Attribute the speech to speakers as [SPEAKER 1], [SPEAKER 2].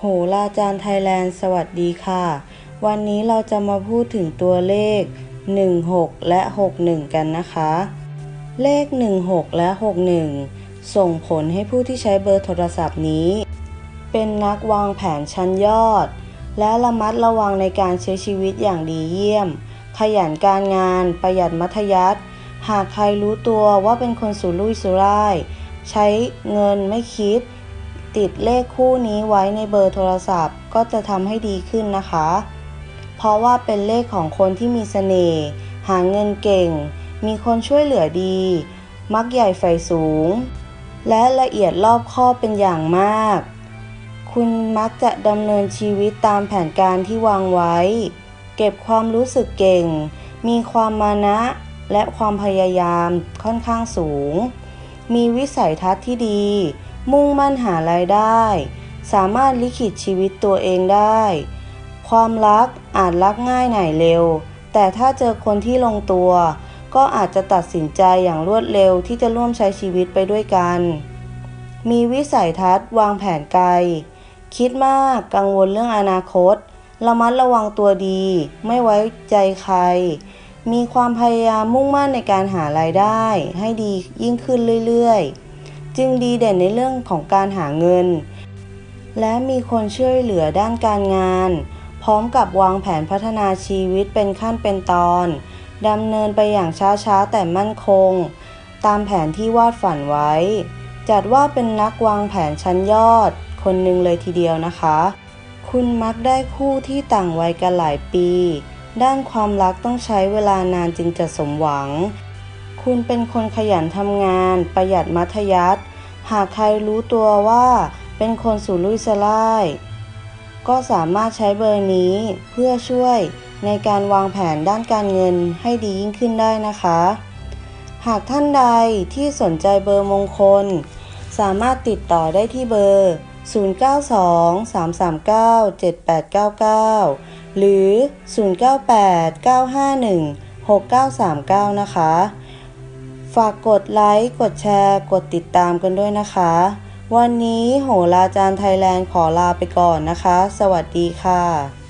[SPEAKER 1] โหราจารย์ไทยแลนด์ สวัสดีค่ะ วันนี้เราจะมาพูดถึงตัวเลข 16 และ 61 กันนะคะ เลข 16 และ 61 ส่งผลให้ผู้ที่ใช้เบอร์โทรศัพท์นี้ เป็นนักวางแผนชั้นยอด และระมัดระวังในการใช้ชีวิตอย่างดีเยี่ยม ขยันการงาน ประหยัดมัธยัติหากใครรู้ตัวว่าเป็นคนสุรุ่ยสุร่าย ใช้เงินไม่คิด ติดเลขคู่นี้ไว้ในเบอร์โทรศัพท์ ก็จะทำให้ดีขึ้นนะคะ เพราะว่าเป็นเลขของคนที่มีเสน่ห์หาเงินเก่ง มีคนช่วยเหลือดี มักใหญ่ไฟสูง และละเอียดรอบคอบเป็นอย่างมาก คุณมักจะดำเนินชีวิตตามแผนการที่วางไว้ เก็บความรู้สึกเก่ง มีความมานะและความพยายามค่อนข้างสูง มีวิสัยทัศน์ที่ดี มุ่งมั่นหารายได้ สามารถลิขิตชีวิตตัวเองได้ ความรักอาจรักง่ายหน่ายเร็ว แต่ถ้าเจอคนที่ลงตัว ก็อาจจะตัดสินใจอย่างรวดเร็วที่จะร่วมใช้ชีวิตไปด้วยกัน มีวิสัยทัศน์วางแผนไกล คิดมากกังวลเรื่องอนาคต ระมัดระวังตัวดี ไม่ไว้ใจใคร มีความพยายามมุ่งมั่นในการหารายได้ให้ดียิ่งขึ้นเรื่อยๆ จึงดีเด่นในเรื่องของการหาเงิน และมีคนช่วยเหลือด้านการงาน พร้อมกับวางแผนพัฒนาชีวิตเป็นขั้นเป็นตอนดำเนินไปอย่างช้าๆ แต่มั่นคง ตามแผนที่วาดฝันไว้ จัดว่าเป็นนักวางแผนชั้นยอด คนหนึ่งเลยทีเดียวนะคะ คุณมักได้คู่ที่ต่างวัยกันหลายปี ด้านความรักต้องใช้เวลานานจึงจะสมหวัง คุณเป็นคนขยันทำงาน ประหยัดมัธยัติหากใครรู้ตัวว่าเป็นคนสุรุ่ยสุร่าย ก็สามารถใช้เบอร์นี้เพื่อช่วยในการวางแผนด้านการเงินให้ดียิ่งขึ้นได้นะคะ หากท่านใดที่สนใจเบอร์มงคล สามารถติดต่อได้ที่เบอร์ 0923397899 หรือ 0989516939 นะคะ ฝากกดไลค์ กดแชร์ กดติดตามกันด้วยนะคะ วันนี้โหราจารย์ไทยแลนด์ขอลาไปก่อนนะคะ สวัสดีค่ะ